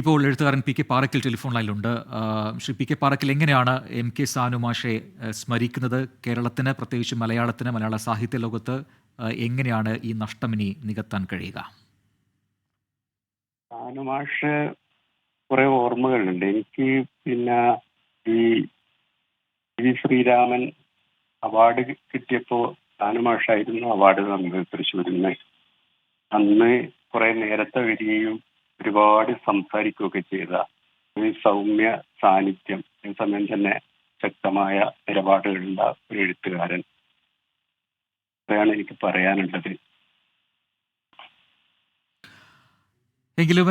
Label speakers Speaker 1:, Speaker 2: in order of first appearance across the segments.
Speaker 1: ഇപ്പോൾ എഴുത്തുകാരൻ P K Parakkal telephone ലൈനിലുണ്ട്. ശ്രീ പി കെ പാറക്കൽ എങ്ങനെയാണ് എം കെ സാനുമാഷെ സ്മരിക്കുന്നത്? കേരളത്തിന് പ്രത്യേകിച്ച് മലയാളത്തിന് മലയാള സാഹിത്യ ലോകത്ത് എങ്ങനെയാണ് ഈ നഷ്ടമിനി നികത്താൻ കഴിയുക?
Speaker 2: സാനുമാഷ് കുറെ ഓർമ്മകളുണ്ട്. എനിക്ക് പിന്നെ ഈ വി ശ്രീരാമൻ അവാർഡ് കിട്ടിയപ്പോ സാനുമാഷായിരുന്നു അവാർഡ് തന്നത് തൃശ്ശൂരിൽ നിന്ന് അന്ന് കുറെ നേരത്തെ വരികയും ഒരുപാട് സംസാരിക്കുകയൊക്കെ ചെയ്ത ഒരു സൗമ്യ സാന്നിധ്യം സമയം തന്നെ ശക്തമായ നിലപാടുകളുള്ള ഒരു എഴുത്തുകാരൻ. അതാണ് എനിക്ക് പറയാനുള്ളത്.
Speaker 1: എങ്കിലും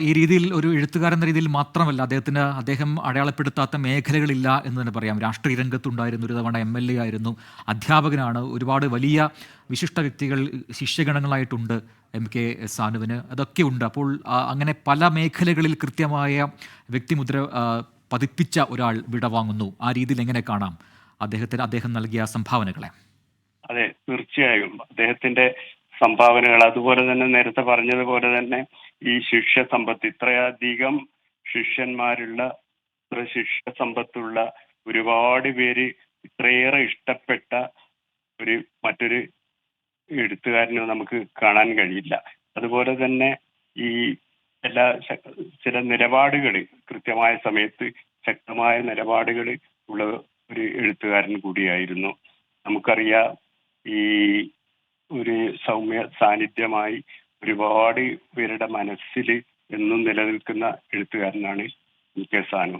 Speaker 1: ഈ രീതിയിൽ ഒരു എഴുത്തുകാരൻ എന്ന രീതിയിൽ മാത്രമല്ല അദ്ദേഹത്തിന് അദ്ദേഹം അടയാളപ്പെടുത്താത്ത മേഖലകളില്ല എന്ന് തന്നെ പറയാം. രാഷ്ട്രീയ രംഗത്തുണ്ടായിരുന്നു ഒരു തവണ എം എൽ എ ആയിരുന്നു. അധ്യാപകനാണ്. ഒരുപാട് വലിയ വിശിഷ്ട വ്യക്തികൾ ശിഷ്യഗണങ്ങളായിട്ടുണ്ട് എം കെ സാനുവിന്. അതൊക്കെ ഉണ്ട്. അപ്പോൾ അങ്ങനെ പല മേഖലകളിൽ കൃത്യമായ വ്യക്തിമുദ്ര പതിപ്പിച്ച ഒരാൾ വിടവാങ്ങുന്നു ആ രീതിയിൽ എങ്ങനെ കാണാം അദ്ദേഹത്തിന് അദ്ദേഹം നൽകിയ സംഭാവനകളെ?
Speaker 2: അതെ തീർച്ചയായും. അദ്ദേഹത്തിന്റെ സംഭാവനകൾ. അതുപോലെ തന്നെ നേരത്തെ പറഞ്ഞതുപോലെ തന്നെ ഈ ശിഷ്യ സമ്പത്ത് ഇത്രയധികം ശിഷ്യന്മാരുള്ള ഇത്ര ശിഷ്യ സമ്പത്തുള്ള ഒരുപാട് പേര് ഇത്രയേറെ ഇഷ്ടപ്പെട്ട ഒരു മറ്റൊരു എഴുത്തുകാരനെ നമുക്ക് കാണാൻ കഴിയില്ല. അതുപോലെ തന്നെ ഈ എല്ലാ ചില നിലപാടുകൾ കൃത്യമായ സമയത്ത് ശക്തമായ നിലപാടുകൾ ഉള്ള ഒരു എഴുത്തുകാരൻ കൂടിയായിരുന്നു. നമുക്കറിയാം ഈ ഒരു സൗമ്യ സാന്നിധ്യമായി ഒരുപാട് പേരുടെ മനസ്സിൽ എന്നും നിലനിൽക്കുന്ന എഴുത്തുകാരനാണ് എം കെ സാനു.